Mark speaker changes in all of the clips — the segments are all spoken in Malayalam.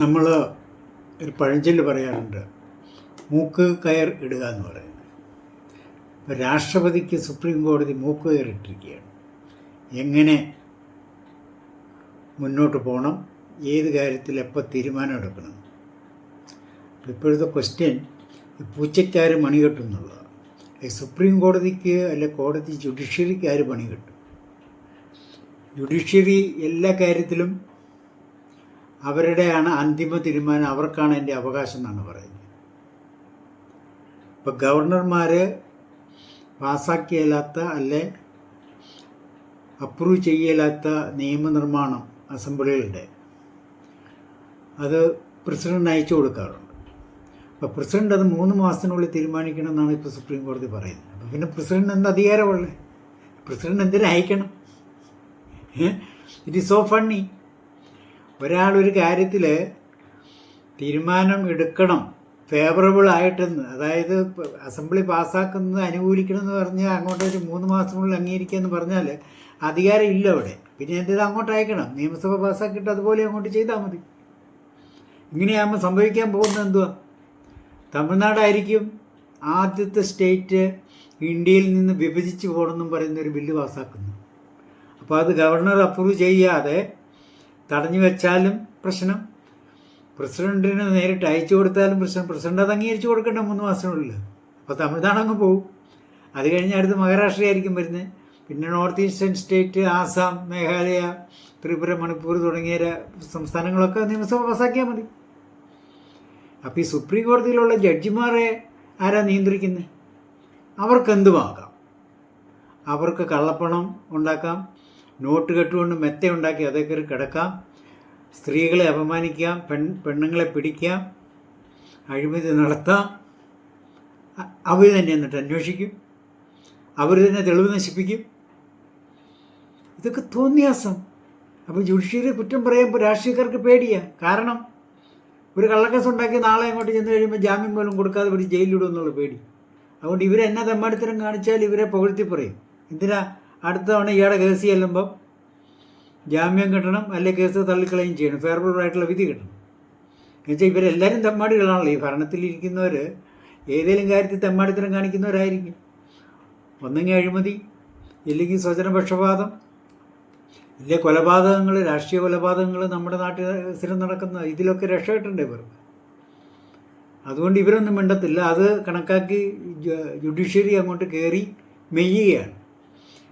Speaker 1: നമ്മൾ ഒരു പഴഞ്ചൊല്ല് പറയാറുണ്ട്. മൂക്ക് കയർ ഇടുക എന്ന് പറയുന്നത്. രാഷ്ട്രപതിക്ക് സുപ്രീം കോടതി മൂക്ക് കയർ ഇട്ടിരിക്കുകയാണ്. എങ്ങനെ മുന്നോട്ട് പോകണം? ഏത് കാര്യത്തിൽ എപ്പോൾ തീരുമാനം എടുക്കണം? ഇപ്പോഴത്തെ ക്വസ്റ്റ്യൻ പൂച്ചയ്ക്കാർ മണി കെട്ടും എന്നുള്ളതാണ്. സുപ്രീം കോടതിക്ക് അല്ലെ കോടതി ജുഡീഷ്യറിക്ക് ആര് കെട്ടും ജുഡീഷ്യറി എല്ലാ കാര്യത്തിലും അവരുടെയാണ് അന്തിമ തീരുമാനം. അവർക്കാണ് എന്റെ അവകാശം എന്നാണ് പറയുന്നത്. ഇപ്പോൾ ഗവർണർമാർ പാസ്സാക്കിയല്ലാത്ത അല്ലെ അപ്രൂവ് ചെയ്യലാത്ത നിയമനിർമ്മാണം അസംബ്ലികളുടെ അത് പ്രസിഡന്റ് അയച്ചു കൊടുക്കാറുണ്ട്. അപ്പോൾ പ്രസിഡന്റ് അത് മൂന്ന് മാസത്തിനുള്ളിൽ തീരുമാനിക്കണം എന്നാണ് ഇപ്പോൾ സുപ്രീം കോടതി പറയുന്നത്. അപ്പോൾ പിന്നെ പ്രസിഡന്റ് എന്ത് അധികാരമുള്ളത് പ്രസിഡന്റ് എന്തിനു അയക്കണം? ഇറ്റ് ഈസ് സോ ഫണ്ണി ഒരാളൊരു കാര്യത്തിൽ തീരുമാനം എടുക്കണം ഫേവറബിൾ ആയിട്ടെന്ന് അതായത് അസംബ്ലി പാസ്സാക്കുന്നത് അനുകൂലിക്കണം എന്ന് പറഞ്ഞാൽ അങ്ങോട്ട് ഒരു മൂന്ന് മാസത്തിനുള്ളിൽ അംഗീകരിക്കുക എന്ന് പറഞ്ഞാൽ അധികാരം ഇല്ല അവിടെ. പിന്നെ എന്തിനാ അങ്ങോട്ട് അയക്കണം? നിയമസഭ പാസ്സാക്കിയിട്ട് അതുപോലെ അങ്ങോട്ട് ചെയ്താൽ മതി. ഇങ്ങനെയാകുമ്പോൾ സംഭവിക്കാൻ പോകുന്നത് എന്തുവാ? തമിഴ്നാടായിരിക്കും ആദ്യത്തെ സ്റ്റേറ്റ് ഇന്ത്യയിൽ നിന്ന് വിഭജിച്ച് പോകണമെന്നും പറയുന്ന ഒരു ബില്ല് പാസ്സാക്കുന്നു. അപ്പോൾ അത് ഗവർണർ അപ്രൂവ് ചെയ്യാതെ തടഞ്ഞു വെച്ചാലും പ്രശ്നം. പ്രസിഡന്റിന് നേരിട്ട് അയച്ചു കൊടുത്താലും പ്രശ്നം. പ്രസിഡന്റ് അത് അംഗീകരിച്ചു കൊടുക്കേണ്ട മൂന്ന് മാസത്തിനുള്ളിൽ. അപ്പോൾ തമിഴ്നാട് അങ്ങ് പോകും അത് കഴിഞ്ഞ് അടുത്ത് മഹാരാഷ്ട്രയായിരിക്കും വരുന്നത്. പിന്നെ north eastern state Assam Meghalaya Tripura Manipur തുടങ്ങിയ സംസ്ഥാനങ്ങളൊക്കെ നിയമസഭ പാസ്സാക്കിയാൽ മതി. അപ്പോൾ ഈ സുപ്രീം കോടതിയിലുള്ള ജഡ്ജിമാരെ ആരാ നിയന്ത്രിക്കുന്നത് അവർക്കെന്തുമാകാം? അവർക്ക് കള്ളപ്പണം ഉണ്ടാക്കാം. നോട്ട് കെട്ടുകൊണ്ട് മെത്ത ഉണ്ടാക്കി അതേ കയറി കിടക്കാം. സ്ത്രീകളെ അപമാനിക്കാം പെൺ പെണ്ണുങ്ങളെ പിടിക്കാം അഴിമതി നടത്താം. അവർ തന്നെ എന്നിട്ട് അന്വേഷിക്കും. അവർ തന്നെ തെളിവ് നശിപ്പിക്കും. ഇതൊക്കെ തോന്നിയാസം. അപ്പോൾ ജുഡീഷ്യറി കുറ്റം പറയുമ്പോൾ രാഷ്ട്രീയക്കാർക്ക് പേടിയാ. കാരണം ഒരു കള്ളക്കേസ് ഉണ്ടാക്കി നാളെ അങ്ങോട്ട് ചെന്ന് കഴിയുമ്പോൾ ജാമ്യം പോലും കൊടുക്കാതെ പിടിച്ച് ജയിലിലിടും എന്നുള്ള പേടി. അതുകൊണ്ട് ഇവരെന്നെ തെമ്മാടിത്തരം കാണിച്ചാൽ ഇവരെ പുകഴ്ത്തി പറയും. എന്തിനാ അടുത്ത തവണ ഇയാളെ കേസ് ചെല്ലുമ്പം ജാമ്യം കിട്ടണം അല്ലെങ്കിൽ കേസ് തള്ളിക്കളയും ചെയ്യണം. ഫെയർബിൾ ആയിട്ടുള്ള വിധി കിട്ടണം. എന്നുവെച്ചാൽ ഇവരെല്ലാവരും തെമ്മാടികളാണല്ലോ. ഈ ഭരണത്തിലിരിക്കുന്നവർ ഏതെങ്കിലും കാര്യത്തിൽ തെമ്മാടിത്തരം കാണിക്കുന്നവരായിരിക്കും. ഒന്നെങ്കിൽ അഴിമതി ഇല്ലെങ്കിൽ സ്വജനപക്ഷപാതം ഇല്ലേ കൊലപാതകങ്ങൾ രാഷ്ട്രീയ കൊലപാതകങ്ങൾ നമ്മുടെ നാട്ടിൽ സ്ഥിരം നടക്കുന്ന ഇതിലൊക്കെ രക്ഷപ്പെട്ടുണ്ട് ഇവർക്ക് അതുകൊണ്ട് ഇവരൊന്നും മിണ്ടത്തില്ല. അത് കണക്കാക്കി ജുഡീഷ്യറി അങ്ങോട്ട് കയറി മെയ്യുകയാണ്.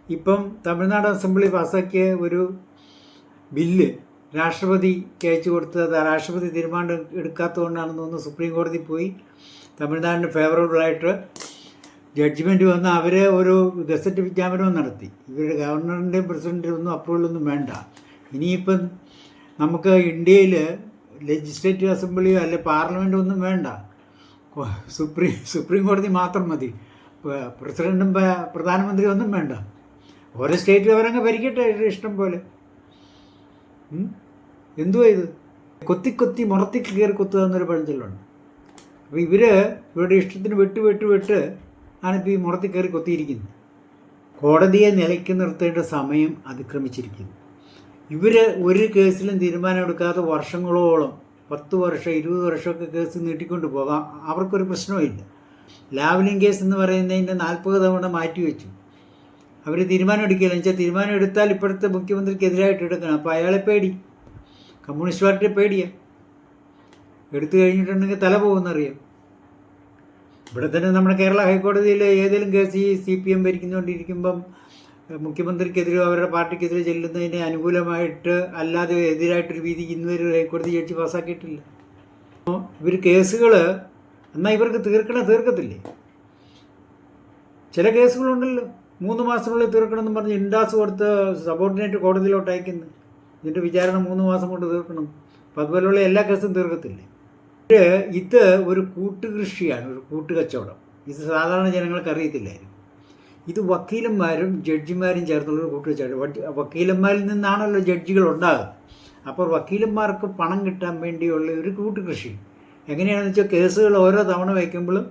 Speaker 1: ഇപ്പം തമിഴ്നാട് അസംബ്ലി പാസ്സാക്കിയ ഒരു ബില്ല് രാഷ്ട്രപതിക്ക് അയച്ചു കൊടുത്തത് രാഷ്ട്രപതി തീരുമാനം എടുക്കാത്തതുകൊണ്ടാണെന്ന് തോന്നുന്നു സുപ്രീം കോടതി പോയി. തമിഴ്നാടിന് ഫേവറബിളായിട്ട് ജഡ്ജ്മെന്റ് വന്ന് അവർ ഒരു ഗസറ്റ് വിജ്ഞാപനവും നടത്തി. ഇവരുടെ ഗവർണറിന്റെയും പ്രസിഡന്റിനും ഒന്നും അപ്രൂവലൊന്നും വേണ്ട. ഇനിയിപ്പം നമുക്ക് ഇന്ത്യയിൽ ലെജിസ്ലേറ്റീവ് അസംബ്ലിയോ അല്ലെ പാർലമെന്റോ ഒന്നും വേണ്ട. സുപ്രീം സുപ്രീം കോടതി മാത്രം മതി. പ്രസിഡന്റും പ്രധാനമന്ത്രിയും ഒന്നും വേണ്ട. ഓരോ സ്റ്റേറ്റിൽ അവരങ്ങ് ഭരിക്കട്ടെ ഇഷ്ടം പോലെ? എന്തുവാ ഇത്? കൊത്തി കൊത്തി മുറത്തി കയറി കൊത്തുക എന്നൊരു പഴഞ്ചൊല്ലുണ്ട്. അപ്പോൾ ഇവർ ഇവരുടെ ഇഷ്ടത്തിന് വെട്ട് വെട്ട് വെട്ട് ആണിപ്പോൾ ഈ മുറത്തി കയറി കൊത്തിയിരിക്കുന്നത്. കോടതിയെ നിലയ്ക്ക് നിർത്തേണ്ട സമയം അതിക്രമിച്ചിരിക്കുന്നു. ഇവർ ഒരു കേസിലും തീരുമാനമെടുക്കാതെ വർഷങ്ങളോളം പത്ത് വർഷം ഇരുപത് വർഷമൊക്കെ കേസ് നീട്ടിക്കൊണ്ട് പോകാം. അവർക്കൊരു പ്രശ്നവുമില്ല. ലാവലിംഗ് കേസ് എന്ന് പറയുന്നതിന്റെ നാൽപ്പത് തവണ മാറ്റിവെച്ചു. അവർ തീരുമാനം എടുക്കില്ല എന്ന് വെച്ചാൽ തീരുമാനം എടുത്താൽ ഇപ്പോഴത്തെ മുഖ്യമന്ത്രിക്ക് എതിരായിട്ട് എടുക്കണം. അപ്പോൾ അയാളെ പേടി. കമ്മ്യൂണിസ്റ്റ് പാർട്ടിയെ പേടിയാണ് എടുത്തു കഴിഞ്ഞിട്ടുണ്ടെങ്കിൽ തല പോകുന്നറിയാം ഇവിടെ തന്നെ നമ്മുടെ കേരള ഹൈക്കോടതിയിൽ ഏതെങ്കിലും കേസ് ഈ സി പി എം ഭരിക്കുന്നുകൊണ്ടിരിക്കുമ്പം മുഖ്യമന്ത്രിക്കെതിരോ അവരുടെ പാർട്ടിക്കെതിരെ ചെല്ലുന്നതിന് അനുകൂലമായിട്ട് അല്ലാതെ എതിരായിട്ടൊരു വിധി ഇന്നുവരെ ഹൈക്കോടതി ജഡ്ജി പാസ്സാക്കിയിട്ടില്ല. ഇവർ കേസുകൾ എന്നാൽ ഇവർക്ക് തീർക്കണ തീർക്കത്തില്ലേ? ചില കേസുകളുണ്ടല്ലോ. മൂന്ന് മാസത്തിനുള്ളിൽ തീർക്കണമെന്ന് പറഞ്ഞ് ഇൻഡാസ് കൊടുത്ത് സബോർഡിനേറ്റ് കോടതിയിലോട്ട് അയക്കുന്നു. ഇതിന്റെ വിചാരണ മൂന്ന് മാസം കൊണ്ട് തീർക്കണം. അപ്പം അതുപോലെയുള്ള എല്ലാ കേസും തീർക്കത്തില്ലേ? ഇത് ഒരു കൂട്ടുകൃഷിയാണ് ഒരു കൂട്ടുകച്ചവടം. ഇത് സാധാരണ ജനങ്ങൾക്ക് അറിയത്തില്ലായിരുന്നു. ഇത് വക്കീലന്മാരും ജഡ്ജിമാരും ചേർന്നുള്ള ഒരു കൂട്ടുകച്ചവടം. വക്കീലന്മാരിൽ നിന്നാണല്ലോ ജഡ്ജികൾ ഉണ്ടാകുന്നത്. അപ്പോൾ വക്കീലന്മാർക്ക് പണം കിട്ടാൻ വേണ്ടിയുള്ള ഒരു കൂട്ടുകൃഷി. എങ്ങനെയാണെന്ന് വെച്ചാൽ കേസുകൾ ഓരോ തവണ വയ്ക്കുമ്പോഴും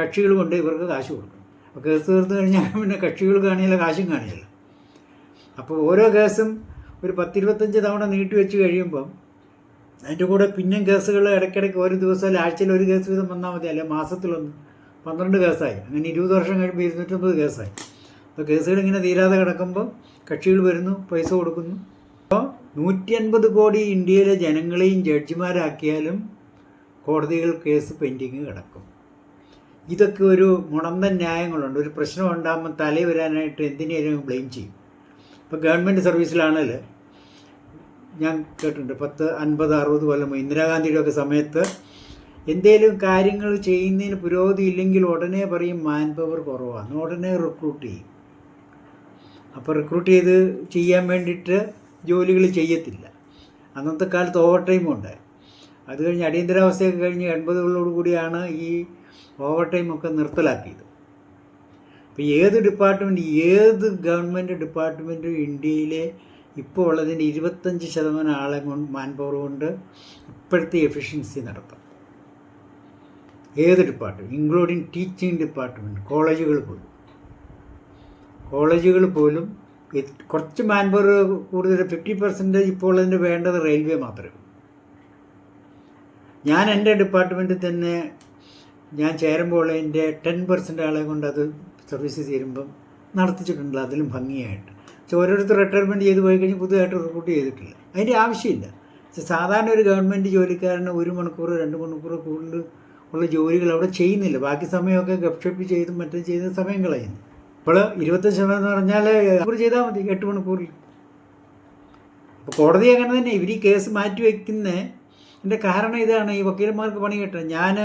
Speaker 1: കക്ഷികൾ കൊണ്ട് ഇവർക്ക് കാശ് കൊടുക്കും. അപ്പോൾ കേസ് തീർത്ത് കഴിഞ്ഞാൽ പിന്നെ കക്ഷികൾ കാണിയില്ല കാശും കാണിയില്ല അപ്പോൾ ഓരോ കേസും ഒരു പത്തിരുപത്തഞ്ച് തവണ നീട്ടി വെച്ച് കഴിയുമ്പം അതിന്റെ കൂടെ പിന്നെയും കേസുകൾ ഇടയ്ക്കിടയ്ക്ക് ഒരു ദിവസം അല്ല ആഴ്ചയിൽ ഒരു കേസ് വീതം വന്നാൽ മതി അല്ലെ മാസത്തിലൊന്ന്. പന്ത്രണ്ട് കേസായി. അങ്ങനെ ഇരുപത് വർഷം കഴിയുമ്പോൾ ഇരുന്നൂറ്റമ്പത് കേസായി. അപ്പോൾ കേസുകൾ ഇങ്ങനെ തീരാതെ കിടക്കുമ്പോൾ കക്ഷികൾ വരുന്നു പൈസ കൊടുക്കുന്നു. അപ്പോൾ നൂറ്റി അൻപത് കോടി ഇന്ത്യയിലെ ജനങ്ങളെയും ജഡ്ജിമാരാക്കിയാലും കോടതികൾ കേസ് പെൻഡിങ് കിടക്കും. ഇതൊക്കെ ഒരു മുടന്ത ന്യായങ്ങളുണ്ട്. ഒരു പ്രശ്നം ഉണ്ടാകുമ്പോൾ തലയിൽ വരാനായിട്ട് എന്തിനേലും ബ്ലെയിം ചെയ്യും. ഇപ്പോൾ ഗവൺമെന്റ് സർവീസിലാണെങ്കിൽ ഞാൻ കേട്ടിട്ടുണ്ട് പത്ത് അൻപത് അറുപത് കൊല്ലം ഇന്ദിരാഗാന്ധിയുടെ ഒക്കെ സമയത്ത് എന്തേലും കാര്യങ്ങൾ ചെയ്യുന്നതിന് പുരോഗതി ഇല്ലെങ്കിൽ ഉടനെ പറയും മാൻ പവർ കുറവാണ് ഉടനെ റിക്രൂട്ട് ചെയ്യും. അപ്പോൾ റിക്രൂട്ട് ചെയ്ത് ചെയ്യാൻ വേണ്ടിയിട്ട് ജോലികൾ ചെയ്യത്തില്ല. അന്നത്തെ കാലത്ത് ഓവർ ടൈമുണ്ട് അത് കഴിഞ്ഞ് അടിയന്തരാവസ്ഥയൊക്കെ കഴിഞ്ഞ് എൺപതുകളോട് കൂടിയാണ് ഈ ഓവർ ടൈം ഒക്കെ നിർത്തലാക്കിയത്. അപ്പോൾ ഏത് ഡിപ്പാർട്ട്മെന്റ് ഏത് ഗവൺമെന്റ് ഡിപ്പാർട്ട്മെന്റും ഇന്ത്യയിലെ ഇപ്പോൾ ഉള്ളതിന്റെ ഇരുപത്തഞ്ച് ശതമാനം ആളെ കൊണ്ട് മാൻ പവർ കൊണ്ട് ഇപ്പോഴത്തെ എഫിഷ്യൻസി നടത്താം. ഏത് ഡിപ്പാർട്ട്മെന്റ് ഇൻക്ലൂഡിങ് ടീച്ചിങ് ഡിപ്പാർട്ട്മെന്റ് കോളേജുകൾ പോലും. കോളേജുകൾ പോലും കുറച്ച് മാൻ പവർ കൂടുതൽ ഫിഫ്റ്റി പെർസെന്റേജ് ഇപ്പോൾ ഉള്ളതിന്റെ വേണ്ടത് റെയിൽവേ മാത്രമേ ഞാൻ എന്റെ ഡിപ്പാർട്ട്മെന്റിൽ തന്നെ ഞാൻ ചേരുമ്പോൾ എന്റെ ടെൻ പെർസെന്റ് ആളെ കൊണ്ട് അത് സർവീസ് ചേരുമ്പം നടത്തിച്ചിട്ടുണ്ട്. അതിലും ഭംഗിയായിട്ട്. പക്ഷെ ഓരോരുത്തർ റിട്ടയർമെന്റ് ചെയ്ത് പോയി കഴിഞ്ഞ് പുതുതായിട്ട് റിക്രൂട്ട് ചെയ്തിട്ടില്ല. അതിന്റെ ആവശ്യമില്ല. പക്ഷെ സാധാരണ ഒരു ഗവൺമെന്റ് ജോലിക്കാരന് ഒരു മണിക്കൂർ രണ്ട് മണിക്കൂർ കൂടുതൽ ഉള്ള ജോലികൾ അവിടെ ചെയ്യുന്നില്ല. ബാക്കി സമയമൊക്കെ ഗപ്ഷപ്പ് ചെയ്തും മറ്റും ചെയ്ത് സമയം കളയുന്നു. ഇപ്പോൾ ഇരുപത്തഞ്ച് ശതമാനം എന്ന് പറഞ്ഞാൽ മണിക്കൂർ ചെയ്താൽ മതി. എട്ട് മണിക്കൂറിൽ. അപ്പോൾ കോടതി അങ്ങനെ തന്നെ. ഇവർ ഈ കേസ് മാറ്റി വയ്ക്കുന്ന എന്റെ കാരണം ഇതാണ് ഈ വക്കീലന്മാർക്ക് പണി കിട്ടുക ഞാൻ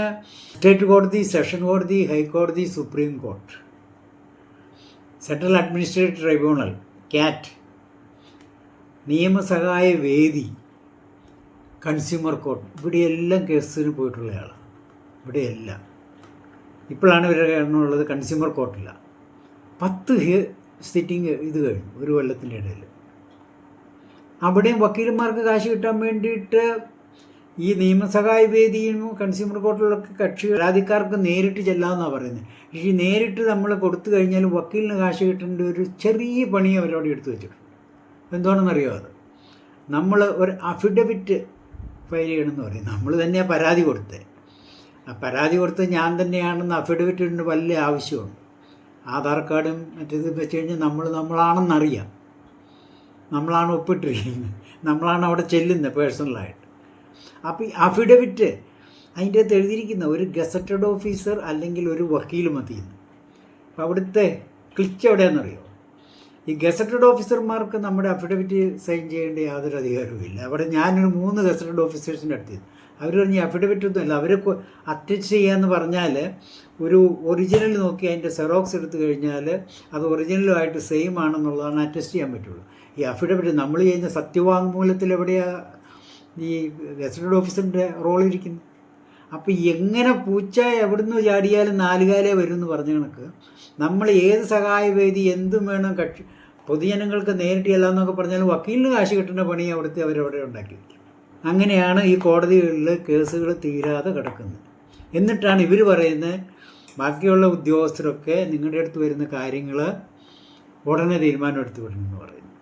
Speaker 1: സ്റ്റേറ്റ് കോടതി സെഷൻ കോടതി ഹൈക്കോടതി supreme court. Central administrative tribunal CAT. നിയമസഹായ വേദി കൺസ്യൂമർ കോർട്ട്. ഇവിടെയെല്ലാം കേസിന് പോയിട്ടുള്ളയാളാണ് ഇവിടെയെല്ലാം. ഇപ്പോഴാണ് ഇവരുടെ എണ്ണമുള്ളത് കൺസ്യൂമർ കോർട്ടില്ല പത്ത് സിറ്റിംഗ് ഇത് കഴിഞ്ഞു ഒരു കൊല്ലത്തിന്റെ ഇടയിൽ. അവിടെയും വക്കീലന്മാർക്ക് കാശ് കിട്ടാൻ വേണ്ടിയിട്ട് ഈ നിയമസഹായ വേദിയും കൺസ്യൂമർ കോർട്ടിലൊക്കെ കക്ഷി പരാതിക്കാർക്ക് നേരിട്ട് ചെല്ലാമെന്നാണ് പറയുന്നത് പക്ഷേ നേരിട്ട് നമ്മൾ കൊടുത്തു കഴിഞ്ഞാൽ വക്കീലിന് കാശ് കിട്ടേണ്ട ഒരു ചെറിയ പണി അവരോട് എടുത്തു വെച്ചിട്ടുണ്ട് എന്തുകൊണ്ടെന്നറിയോ അത്? നമ്മൾ ഒരു അഫിഡവിറ്റ് ഫയൽ ചെയ്യണമെന്ന് പറയും. നമ്മൾ തന്നെയാണ് പരാതി കൊടുത്തത് ആ പരാതി കൊടുത്ത് ഞാൻ തന്നെയാണെന്ന് അഫിഡവിറ്റിന് വലിയ ആവശ്യമുണ്ട്. ആധാർ കാർഡും മറ്റേത് വെച്ച് കഴിഞ്ഞാൽ നമ്മൾ നമ്മളാണെന്നറിയാം. നമ്മളാണ് ഒപ്പിട്ടിരിക്കുന്നത്. നമ്മളാണ് അവിടെ ചെല്ലുന്നത് പേഴ്സണലായിട്ട് അപ്പോൾ ഈ അഫിഡവിറ്റ് അതിന്റെ അകത്ത് എഴുതിയിരിക്കുന്ന ഒരു ഗസറ്റഡ് ഓഫീസർ അല്ലെങ്കിൽ ഒരു വക്കീൽ മതിയെന്ന് അപ്പോൾ അവിടുത്തെ ക്ലിച്ച് എവിടെയാണെന്നറിയോ? ഈ ഗസറ്റഡ് ഓഫീസർമാർക്ക് നമ്മുടെ അഫിഡവിറ്റ് സൈൻ ചെയ്യേണ്ട യാതൊരു അധികാരവും ഇല്ല. അവിടെ ഞാനൊരു മൂന്ന് ഗസറ്റഡ് ഓഫീസേഴ്സിന്റെ അടുത്ത് അവർ പറഞ്ഞ് അഫിഡവിറ്റ് ഒന്നും അവരെ അറ്റച്ച് ചെയ്യാന്ന് പറഞ്ഞാൽ ഒരു ഒറിജിനൽ നോക്കി അതിന്റെ സെറോക്സ് എടുത്ത് കഴിഞ്ഞാൽ അത് ഒറിജിനലുമായിട്ട് സെയിം ആണെന്നുള്ളതാണ് അറ്റസ്റ്റ് ചെയ്യാൻ പറ്റുള്ളൂ. ഈ അഫിഡവിറ്റ് നമ്മൾ ചെയ്യുന്ന സത്യവാങ്മൂലത്തിൽ എവിടെയാണ് ഈ ഗസറ്റഡ് ഓഫീസറിന്റെ റോളിരിക്കുന്നു അപ്പോൾ എങ്ങനെ പൂച്ച എവിടുന്ന് ചാടിയാലും നാലുകാലേ വരും എന്ന് പറഞ്ഞ കണക്ക്. നമ്മൾ ഏത് സഹായവേദി എന്തും വേണം കക്ഷി പൊതുജനങ്ങൾക്ക് നേരിട്ട് ചെല്ലാമെന്നൊക്കെ പറഞ്ഞാൽ വക്കീലിന് കാശ് കിട്ടുന്ന പണി അവിടുത്തെ അവരവിടെ ഉണ്ടാക്കി വയ്ക്കും അങ്ങനെയാണ് ഈ കോടതികളിൽ കേസുകൾ തീരാതെ കിടക്കുന്നത്. എന്നിട്ടാണ് ഇവർ പറയുന്നത് ബാക്കിയുള്ള ഉദ്യോഗസ്ഥരൊക്കെ നിങ്ങളുടെ അടുത്ത് വരുന്ന കാര്യങ്ങൾ ഉടനെ തീരുമാനം എടുത്ത് വിടണമെന്ന് പറയുന്നു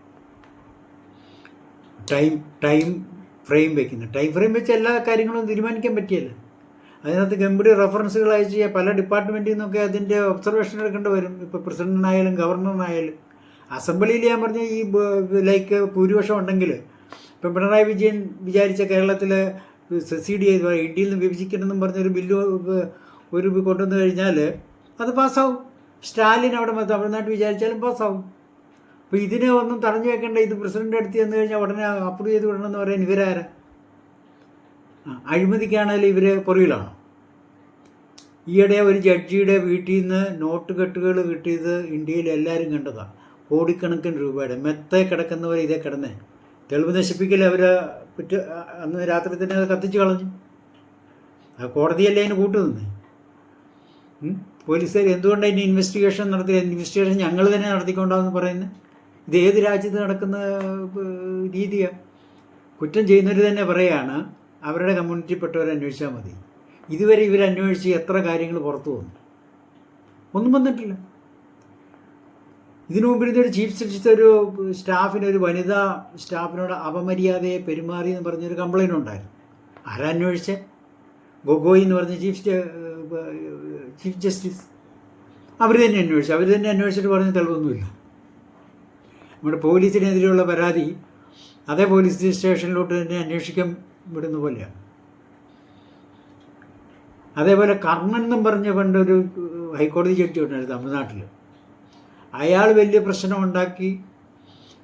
Speaker 1: ടൈം ടൈം ഫ്രെയിം വയ്ക്കുന്നത് ടൈം ഫ്രെയിം വെച്ച് എല്ലാ കാര്യങ്ങളും തീരുമാനിക്കാൻ പറ്റിയല്ല? അതിനകത്ത് ഗംഭീര റെഫറൻസുകൾ അയച്ച് പല ഡിപ്പാർട്ട്മെന്റിൽ നിന്നൊക്കെ അതിന്റെ ഒബ്സർവേഷൻ എടുക്കേണ്ടി വരും. ഇപ്പോൾ പ്രസിഡന്റിനായാലും ഗവർണറിനായാലും അസംബ്ലിയിൽ ഞാൻ പറഞ്ഞ ഈ ലൈക്ക് ഭൂരിപക്ഷം ഉണ്ടെങ്കിൽ ഇപ്പം പിണറായി വിജയൻ വിചാരിച്ച കേരളത്തിൽ സബ്സിഡി ഇന്ത്യയിൽ നിന്ന് വിഭജിക്കണമെന്നും പറഞ്ഞൊരു ബില്ല് ഒരു കൊണ്ടുവന്നു കഴിഞ്ഞാൽ അത് പാസ്സാവും സ്റ്റാലിൻ അവിടെ തമിഴ്നാട്ടിൽ വിചാരിച്ചാലും പാസ്സാവും അപ്പോൾ ഇതിനെ ഒന്നും തടഞ്ഞു വെക്കേണ്ട. ഇത് പ്രസിഡന്റ് അടുത്ത് ചെന്ന് കഴിഞ്ഞാൽ ഉടനെ അപ്രൂവ് ചെയ്ത് വിടണമെന്ന് പറയാൻ ഇവരാരാ? ആ ഇവർ പുറകിലാണോ? ഈയിടെ ഒരു ജഡ്ജിയുടെ വീട്ടിൽ നിന്ന് നോട്ട് കെട്ടുകൾ കിട്ടിയത് ഇന്ത്യയിൽ എല്ലാവരും കണ്ടതാണ് കോടിക്കണക്കിന് രൂപയുടെ. മെത്തെ കിടക്കുന്നവർ ഇതേ കിടന്നേ. തെളിവ് നശിപ്പിക്കൽ അവർ കുറ്റ അന്ന് രാത്രി തന്നെ അത് കത്തിച്ച് കളഞ്ഞു. അത് കോടതിയല്ലേ അതിന് കൂട്ടുനിന്നേ പോലീസുകാർ എന്തുകൊണ്ടാണ് ഇനി ഇൻവെസ്റ്റിഗേഷൻ നടത്തി ഇൻവെസ്റ്റിഗേഷൻ ഞങ്ങൾ തന്നെ നടത്തിക്കൊണ്ടാന്ന് പറയുന്നത് ഇത് ഏത് രാജ്യത്ത് നടക്കുന്ന രീതിയാണ് കുറ്റം ചെയ്യുന്നവർ തന്നെ പറയാണ് അവരുടെ കമ്മ്യൂണിറ്റിപ്പെട്ടവരെ അന്വേഷിച്ചാൽ മതി. ഇതുവരെ ഇവർ അന്വേഷിച്ച് എത്ര കാര്യങ്ങൾ പുറത്തു വന്നു? ഒന്നും വന്നിട്ടില്ല. ഇതിനു മുമ്പിൽ ഇതൊരു ചീഫ് ജസ്റ്റിസ് ഒരു സ്റ്റാഫിന് ഒരു വനിതാ സ്റ്റാഫിനോട് അപമര്യാദയെ പെരുമാറി എന്ന് പറഞ്ഞൊരു കംപ്ലൈന്റ് ഉണ്ടായിരുന്നു. ആരന്വേഷിച്ച ഗൊഗോയി എന്ന് പറഞ്ഞ ചീഫ് ചീഫ് ജസ്റ്റിസ്. അവർ തന്നെ അന്വേഷിച്ചു. അവർ തന്നെ അന്വേഷിച്ചിട്ട് പറഞ്ഞ തെളിവൊന്നുമില്ല. നമ്മുടെ പോലീസിനെതിരെയുള്ള പരാതി അതേ പോലീസ് സ്റ്റേഷനിലോട്ട് തന്നെ അന്വേഷിക്കാൻ വിടുന്ന പോലെയാണ്. അതേപോലെ കർണൻ എന്നും പറഞ്ഞ പണ്ടൊരു ഹൈക്കോടതി ജഡ്ജി ഉണ്ടായിരുന്നു തമിഴ്നാട്ടിൽ അയാൾ വലിയ പ്രശ്നം ഉണ്ടാക്കി.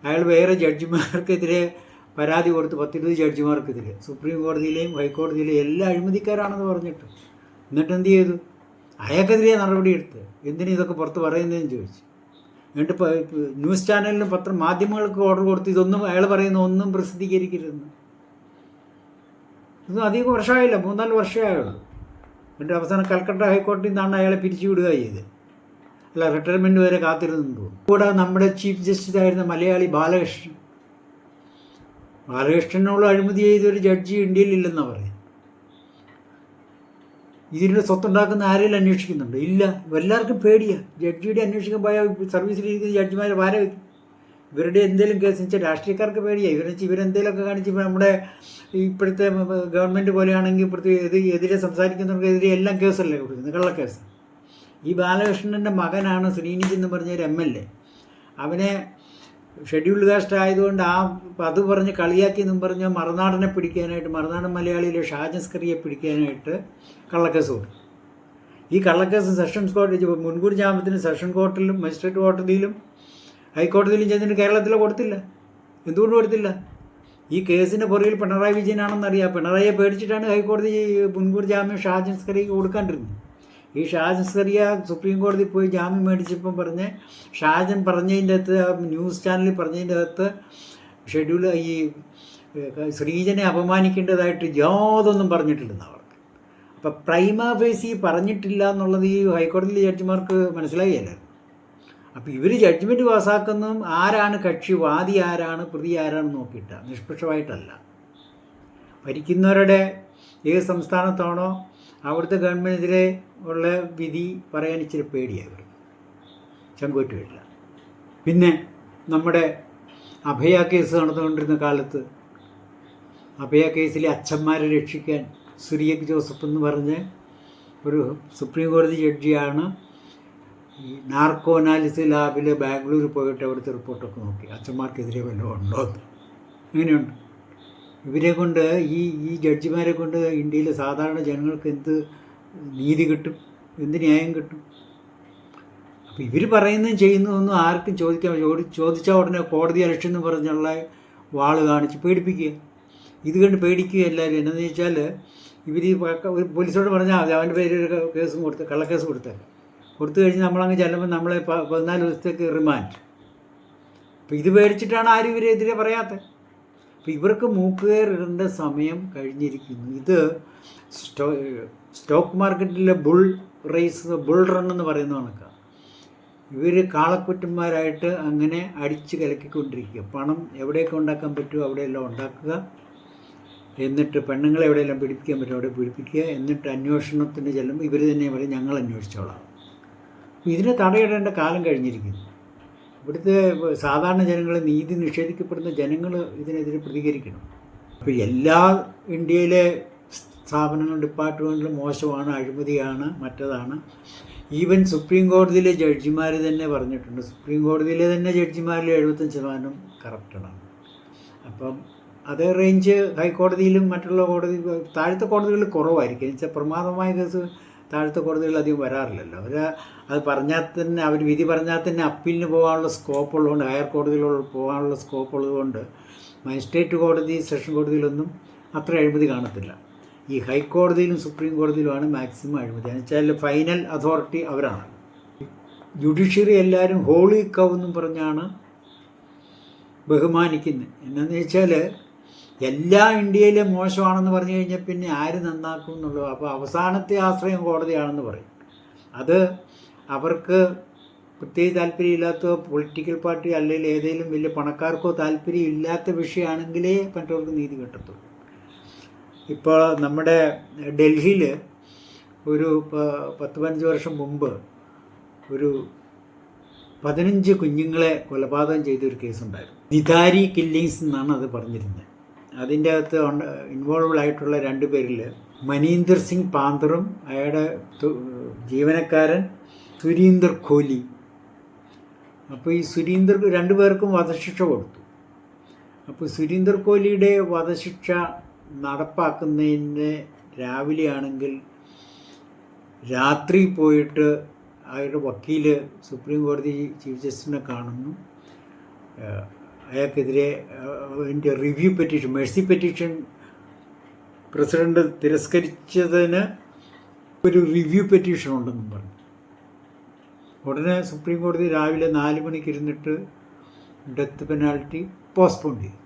Speaker 1: അയാൾ വേറെ ജഡ്ജിമാർക്കെതിരെ പരാതി കൊടുത്ത് പത്തിരുപത് ജഡ്ജിമാർക്കെതിരെ സുപ്രീം കോടതിയിലെയും ഹൈക്കോടതിയിലെയും എല്ലാ അഴിമതിക്കാരാണെന്ന് പറഞ്ഞിട്ട്. എന്നിട്ട് എന്ത് ചെയ്തു? അയാൾക്കെതിരെ നടപടിയെടുത്ത്. എന്തിനു ഇതൊക്കെ പുറത്ത് പറയുന്നതെന്ന് ചോദിച്ചു. എന്നിട്ട് ന്യൂസ് ചാനലിലും പത്രം മാധ്യമങ്ങൾക്ക് ഓർഡർ കൊടുത്ത് ഇതൊന്നും അയാൾ പറയുന്ന ഒന്നും പ്രസിദ്ധീകരിക്കരുതെന്ന്. ഇതൊന്നും അധികം വർഷമായില്ല മൂന്നാൽ വർഷമായുള്ളൂ എന്നിട്ട് അവസാനം കൽക്കട്ട ഹൈക്കോടതി നിന്നാണ് അയാളെ പിരിച്ചുവിടുക ചെയ്ത് അല്ല റിട്ടയർമെന്റ് വരെ കാത്തിരുന്നു കൂടെ നമ്മുടെ ചീഫ് ജസ്റ്റിസ് ആയിരുന്ന മലയാളി ബാലകൃഷ്ണൻ. ബാലകൃഷ്ണനോട് അഴിമതി ചെയ്തൊരു ജഡ്ജി ഇന്ത്യയിലില്ലെന്നാണ് പറയുന്നത്. ഇതിന്റെ സ്വത്തുണ്ടാക്കുന്ന ആരെങ്കിലും അന്വേഷിക്കുന്നുണ്ട്? ഇല്ല. എല്ലാവർക്കും പേടിയാണ് ജഡ്ജിയുടെ അന്വേഷിക്കാൻ പോയാൽ സർവീസിലിരിക്കുന്ന ജഡ്ജിമാരെ വാര വയ്ക്കും ഇവരുടെ എന്തെങ്കിലും കേസ് വെച്ചാൽ രാഷ്ട്രീയക്കാർക്ക് പേടിയാണ് ഇവരെ ഇവരെന്തെങ്കിലുമൊക്കെ കാണിച്ച് നമ്മുടെ ഇപ്പോഴത്തെ ഗവൺമെന്റ് പോലെയാണെങ്കിൽ എതി എതിരെ സംസാരിക്കുന്നവർക്കെതിരെ എല്ലാം കേസല്ലേ കൊടുക്കുന്നത്? കേസ്. ഈ ബാലകൃഷ്ണന്റെ മകനാണ് ശ്രീനിജ് എന്ന് പറഞ്ഞ ഒരു എം എൽ എ. അവനെ ഷെഡ്യൂൾഡ് കാസ്റ്റ് ആയതുകൊണ്ട് ആ അത് പറഞ്ഞ് കളിയാക്കി എന്നും പറഞ്ഞ് മറുനാടനെ പിടിക്കാനായിട്ട് മറുനാടൻ മലയാളിയിലെ ഷാജസ്കറിയെ പിടിക്കാനായിട്ട് കള്ളക്കേസ് കൊടുത്തു. ഈ കള്ളക്കേസ് സെഷൻസ് കോടതി മുൻകൂർ ജാമ്യത്തിന് സെഷൻ കോർട്ടിലും മജിസ്ട്രേറ്റ് കോടതിയിലും ഹൈക്കോടതിയിലും ചെന്നിട്ട് കേരളത്തിൽ കൊടുത്തില്ല. എന്തുകൊണ്ട് കൊടുത്തില്ല? ഈ കേസിന്റെ പുറകിൽ പിണറായി വിജയനാണെന്നറിയാം. പിണറായിയെ പേടിച്ചിട്ടാണ് ഹൈക്കോടതി മുൻകൂർ ജാമ്യം ഷാജൻസ്കറിക്ക് കൊടുക്കാണ്ടിരുന്നത്. ഈ ഷാജൻ സെറിയ സുപ്രീം കോടതി പോയി ജാമ്യം മേടിച്ചപ്പം പറഞ്ഞ് ഷാജൻ പറഞ്ഞതിന്റെ അകത്ത് ന്യൂസ് ചാനലിൽ പറഞ്ഞതിന്റെ അകത്ത് ഷെഡ്യൂൾ ഈ ശ്രീജനെ അപമാനിക്കേണ്ടതായിട്ട് യാതൊന്നും പറഞ്ഞിട്ടില്ലെന്ന് അവർ. അപ്പം പ്രൈമ ഫേസി പറഞ്ഞിട്ടില്ല എന്നുള്ളത് ഈ ഹൈക്കോടതിയിലെ ജഡ്ജിമാർക്ക് മനസ്സിലായില്ലായിരുന്നു അപ്പോൾ ഇവർ ജഡ്ജ്മെന്റ് പാസ്സാക്കുന്നതും ആരാണ് കക്ഷി വാദി ആരാണ് പ്രതി ആരാണ് നോക്കിയിട്ട് നിഷ്പക്ഷമായിട്ടല്ല. ഭരിക്കുന്നവരുടെ ഏത് സംസ്ഥാനത്താണോ അവിടുത്തെ ഗവൺമെന്റിനെതിരെ ഉള്ള വിധി പറയാൻ ഇച്ചിരി പേടിയാണ് ഇവർ വരില്ല പിന്നെ നമ്മുടെ അഭയ കേസ് നടന്നുകൊണ്ടിരുന്ന കാലത്ത് അഭയ കേസിലെ അച്ഛന്മാരെ രക്ഷിക്കാൻ സുരിയക് ജോസഫ് എന്ന് പറഞ്ഞ് ഒരു സുപ്രീം കോടതി ജഡ്ജിയാണ് ഈ നാർക്കോ അനാലിസിസ് ലാബിൽ ബാംഗ്ലൂർ പോയിട്ട് അവിടുത്തെ റിപ്പോർട്ടൊക്കെ നോക്കി. അച്ഛന്മാർക്കെതിരെ വല്ലതും ഉണ്ടോ എന്ന്. അങ്ങനെയുണ്ട് ഇവരെ കൊണ്ട് ഈ ഈ ജഡ്ജിമാരെ കൊണ്ട് ഇന്ത്യയിലെ സാധാരണ ജനങ്ങൾക്ക് എന്ത് നീതി കിട്ടും? എന്ത് ന്യായം കിട്ടും? അപ്പോൾ ഇവർ പറയുന്നതും ചെയ്യുന്നതൊന്നും ആർക്കും ചോദിക്കാൻ ചോദി ചോദിച്ചാൽ ഉടനെ കോടതി അലക്ഷ്യം എന്ന് പറഞ്ഞുള്ള വാൾ കാണിച്ച് പേടിപ്പിക്കുക. ഇത് കണ്ട് പേടിക്കുക എല്ലാവരും. എന്നാന്ന് വെച്ചാൽ ഇവർ ഈ പോലീസോട് പറഞ്ഞാൽ മതി. അവന്റെ പേര് ഒരു കേസും കൊടുത്ത് കള്ളക്കേസ് കൊടുത്തേക്കാം കൊടുത്തു കഴിഞ്ഞ് നമ്മളങ്ങ് ചെല്ലുമ്പോൾ നമ്മളെ പതിനാല് ദിവസത്തേക്ക് റിമാൻഡ്. അപ്പോൾ ഇത് പേടിച്ചിട്ടാണ് ആരും ഇവരെതിരെ പറയാത്തത്. അപ്പോൾ ഇവർക്ക് മൂക്കുകയറിടേണ്ട സമയം കഴിഞ്ഞിരിക്കുന്നു. ഇത് സ്റ്റോ സ്റ്റോക്ക് മാർക്കറ്റിലെ ബുൾ റേസ് ബുൾ റൺ എന്ന് പറയുന്ന കണക്കാണ് ഇവർ കാളക്കുറ്റന്മാരായിട്ട് അങ്ങനെ അടിച്ച് കലക്കിക്കൊണ്ടിരിക്കുക. പണം എവിടെയൊക്കെ ഉണ്ടാക്കാൻ പറ്റുമോ അവിടെയെല്ലാം ഉണ്ടാക്കുക. എന്നിട്ട് പെണ്ണുങ്ങളെ എവിടെയെല്ലാം പിടിപ്പിക്കാൻ പറ്റുമോ അവിടെ പിടിപ്പിക്കുക. എന്നിട്ട് അന്വേഷണത്തിന് ചെല്ലുമ്പോൾ ഇവർ തന്നെ പറയും ഞങ്ങൾ അന്വേഷിച്ചോളാം. ഇതിനെ തടയിടേണ്ട കാലം കഴിഞ്ഞിരിക്കുന്നു. ഇവിടുത്തെ സാധാരണ ജനങ്ങൾ നീതി നിഷേധിക്കപ്പെടുന്ന ജനങ്ങൾ ഇതിനെതിരെ പ്രതികരിക്കണം. അപ്പോൾ എല്ലാ ഇന്ത്യയിലെ സ്ഥാപനങ്ങളും ഡിപ്പാർട്ട്മെന്റിലും മോശമാണ് അഴിമതിയാണ് മറ്റതാണ്. ഈവൻ സുപ്രീം കോടതിയിലെ ജഡ്ജിമാർ തന്നെ പറഞ്ഞിട്ടുണ്ട്. സുപ്രീം കോടതിയിലെ തന്നെ ജഡ്ജിമാരിൽ എഴുപത്തഞ്ച് ശതമാനം കറപ്റ്റഡാണ്. അപ്പം അതേ റേഞ്ച് ഹൈക്കോടതിയിലും മറ്റുള്ള കോടതി താഴത്തെ കോടതികളിൽ കുറവായിരിക്കും. എന്നുവെച്ചാൽ പ്രമാദമായ കേസ് താഴത്തെ കോടതികളിൽ അധികം വരാറില്ലല്ലോ. അവർ അത് പറഞ്ഞാൽ തന്നെ അവർ വിധി പറഞ്ഞാൽ തന്നെ അപ്പീലിന് പോകാനുള്ള സ്കോപ്പ് ഉള്ളതുകൊണ്ട് ഹയർ കോടതികളിൽ പോകാനുള്ള സ്കോപ്പ് ഉള്ളതുകൊണ്ട് മജിസ്ട്രേറ്റ് കോടതി സെഷൻ കോടതിയിലൊന്നും അത്ര അഴിമതി കാണത്തില്ല. ഈ ഹൈക്കോടതിയിലും സുപ്രീം കോടതിയിലുമാണ് മാക്സിമം അഴിമതി. എന്ന് വെച്ചാൽ ഫൈനൽ അതോറിറ്റി അവരാണ്. ജുഡീഷ്യറി എല്ലാവരും ഹോളി കൗ എന്നും പറഞ്ഞാണ് ബഹുമാനിക്കുന്നത് എന്നാന്ന് വെച്ചാൽ എല്ലാ ഇന്ത്യയിലും മോശമാണെന്ന് പറഞ്ഞു കഴിഞ്ഞാൽ പിന്നെ ആര് നന്നാക്കും എന്നുള്ളത് അപ്പോൾ അവസാനത്തെ ആശ്രയം കോടതിയാണെന്ന് പറയും. അത് അവർക്ക് പ്രത്യേക താല്പര്യമില്ലാത്ത പൊളിറ്റിക്കൽ പാർട്ടി അല്ലെങ്കിൽ ഏതെങ്കിലും വലിയ പണക്കാർക്കോ താല്പര്യം ഇല്ലാത്ത വിഷയമാണെങ്കിലേ മറ്റവർക്ക് നീതി കിട്ടത്തുള്ളൂ. ഇപ്പോൾ നമ്മുടെ ഡൽഹിയിൽ ഒരു പത്ത് പതിനഞ്ച് വർഷം മുമ്പ് ഒരു പതിനഞ്ച് കുഞ്ഞുങ്ങളെ കൊലപാതകം ചെയ്തൊരു കേസുണ്ടായിരുന്നു. നിതാരി കില്ലിങ്സ് എന്നാണ് അത് പറഞ്ഞിരുന്നത്. അതിന്റെ അകത്ത് ഇൻവോൾവ് ആയിട്ടുള്ള രണ്ട് പേരിൽ മനീന്ദർ സിംഗ് പാന്തറും അയാളുടെ ജീവനക്കാരൻ സുരീന്ദർ കോലി. അപ്പോൾ ഈ സുരീന്ദർ രണ്ടു പേർക്കും വധശിക്ഷ കൊടുത്തു. അപ്പോൾ സുരീന്ദർ കോലിയുടെ വധശിക്ഷ നടപ്പാക്കുന്നതിന് രാവിലെ ആണെങ്കിൽ രാത്രി പോയിട്ട് അയാളുടെ വക്കീൽ സുപ്രീം കോടതി ചീഫ് ജസ്റ്റിസിനെ കാണുന്നു. അയാൾക്കെതിരെ അതിന്റെ review petition mercy petition president തിരസ്കരിച്ചതിന് ഒരു റിവ്യൂ പെറ്റീഷൻ ഉണ്ടെന്നും പറഞ്ഞു. ഉടനെ സുപ്രീം കോടതി രാവിലെ നാല് മണിക്ക് ഇരുന്നിട്ട് ഡെത്ത് പെനാൽറ്റി പോസ്റ്റ്പോൺ ചെയ്തു.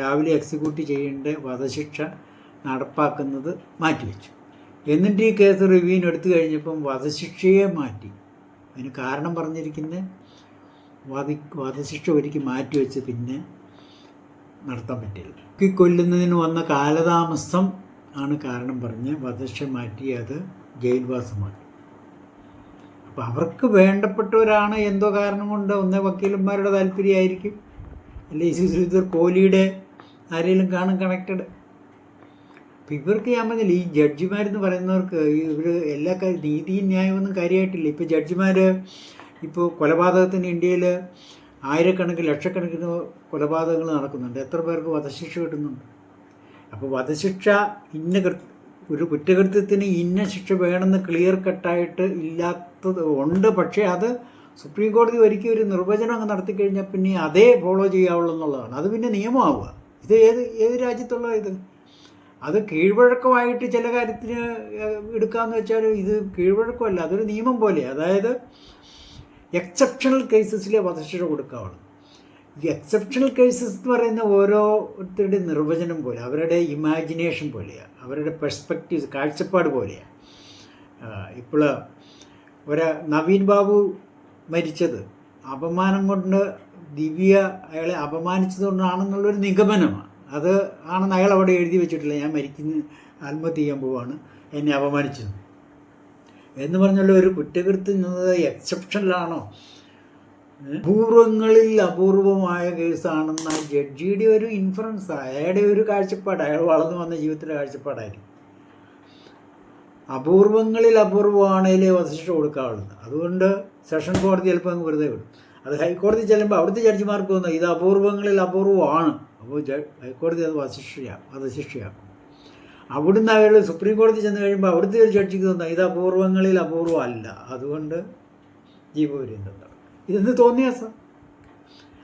Speaker 1: രാവിലെ എക്സിക്യൂട്ട് ചെയ്യേണ്ട വധശിക്ഷ നടപ്പാക്കുന്നത് മാറ്റിവെച്ചു. എന്നിട്ട് ഈ കേസ് റിവ്യൂവിന് എടുത്തു കഴിഞ്ഞപ്പം വധശിക്ഷയെ മാറ്റി. അതിന് കാരണം പറഞ്ഞിരിക്കുന്നത് വധി വധശിക്ഷ ഒരുക്കി മാറ്റിവെച്ച് പിന്നെ നടത്താൻ പറ്റില്ല. ഈ കൊല്ലുന്നതിന് വന്ന കാലതാമസം ആണ് കാരണം പറഞ്ഞ് വധശിക്ഷ മാറ്റി അത് ജയിൽവാസമാക്കി. അപ്പം അവർക്ക് വേണ്ടപ്പെട്ടവരാണ് എന്തോ കാരണം കൊണ്ട് ഒന്നേ വക്കീലന്മാരുടെ താല്പര്യമായിരിക്കും. അല്ലെ ശ്രീധർ കോഹ്ലിയുടെ ആരെങ്കിലും കാണും കണക്റ്റഡ്. അപ്പം ഇവർക്ക് ഞാൻ പറഞ്ഞില്ല ഈ ജഡ്ജിമാരെന്ന് പറയുന്നവർക്ക് ഇവർ എല്ലാ കാര്യം നീതിയും ന്യായമൊന്നും കാര്യമായിട്ടില്ല ഇപ്പോൾ ജഡ്ജിമാർ ഇപ്പോൾ കൊലപാതകത്തിന് ഇന്ത്യയിൽ ആയിരക്കണക്കിന് ലക്ഷക്കണക്കിന് കൊലപാതകങ്ങൾ നടക്കുന്നുണ്ട്. എത്ര പേർക്ക് വധശിക്ഷ കിട്ടുന്നുണ്ട്? അപ്പോൾ വധശിക്ഷ ഇന്ന ഒരു കുറ്റകൃത്യത്തിന് ഇന്ന ശിക്ഷ വേണമെന്ന് ക്ലിയർ കട്ടായിട്ട് ഇല്ലാത്തത് ഉണ്ട്. പക്ഷേ അത് സുപ്രീം കോടതി ഒരിക്കലും ഒരു നിർവചനം അങ്ങ് നടത്തി കഴിഞ്ഞാൽ പിന്നെ അതേ ഫോളോ ചെയ്യാവുള്ളൂ എന്നുള്ളതാണ്. അത് പിന്നെ നിയമമാവുക. ഇത് ഏത് ഏത് രാജ്യത്തുള്ള ഇത്? അത് കീഴ്വഴക്കമായിട്ട് ചില കാര്യത്തിന് എടുക്കാമെന്ന് വെച്ചാൽ ഇത് കീഴ്വഴക്കമല്ല. അതൊരു നിയമം പോലെ അതായത് എക്സെപ്ഷണൽ കേസസിലെ വധശിക്ഷ കൊടുക്കാവുള്ളൂ. ഈ എക്സെപ്ഷണൽ കേസസ് എന്ന് പറയുന്ന ഓരോരുത്തരുടെ നിർവചനം പോലെ അവരുടെ ഇമാജിനേഷൻ പോലെയാണ് അവരുടെ പെർസ്പെക്റ്റീവ്സ് കാഴ്ചപ്പാട് പോലെയാണ് ഇപ്പോൾ ഒരു നവീൻ ബാബു മരിച്ചത് അപമാനം കൊണ്ട് ദിവ്യ അയാളെ അപമാനിച്ചതുകൊണ്ടാണെന്നുള്ളൊരു നിഗമനമാണ് അത് ആണെന്ന് അയാൾ അവിടെ എഴുതി വെച്ചിട്ടില്ല. ഞാൻ മരിക്കുന്ന ആത്മഹത്യ ചെയ്യാൻ പോവാണ്. എന്നെ അപമാനിച്ചത്. എന്ന് പറഞ്ഞുള്ള ഒരു കുറ്റകൃത്യം എന്നത് എക്സെപ്ഷനിലാണോ അപൂർവങ്ങളിൽ അപൂർവമായ കേസാണെന്ന ജഡ്ജിയുടെ ഒരു ഇൻഫറൻസ് അയാളുടെ ഒരു കാഴ്ചപ്പാട് അയാൾ വളർന്നു വന്ന ജീവിതത്തിന്റെ കാഴ്ചപ്പാടായിരിക്കും. അപൂർവങ്ങളിൽ അപൂർവമാണേലേ വധശിക്ഷ കൊടുക്കാവുള്ളത് അതുകൊണ്ട് സെഷൻ കോടതി ചിലപ്പോൾ അങ്ങ് വെറുതെ വിടും. അത് ഹൈക്കോടതി ചെല്ലുമ്പോൾ അവിടുത്തെ ജഡ്ജിമാർക്ക് തോന്നുന്നു ഇത് അപൂർവങ്ങളിൽ അപൂർവമാണ്. അപ്പോൾ ഹൈക്കോടതി അത് വധശിക്ഷയാ വധശിക്ഷയാക്കും. അവിടുന്ന് അയാൾ സുപ്രീം കോടതി ചെന്ന് കഴിയുമ്പോൾ അവിടുത്തെ ഒരു ജഡ്ജിക്ക് തോന്നുക ഇത് അപൂർവങ്ങളിൽ അപൂർവമല്ല അതുകൊണ്ട് ജീവപര്യന്തം ഇതെന്ന് തോന്നിയ സാർ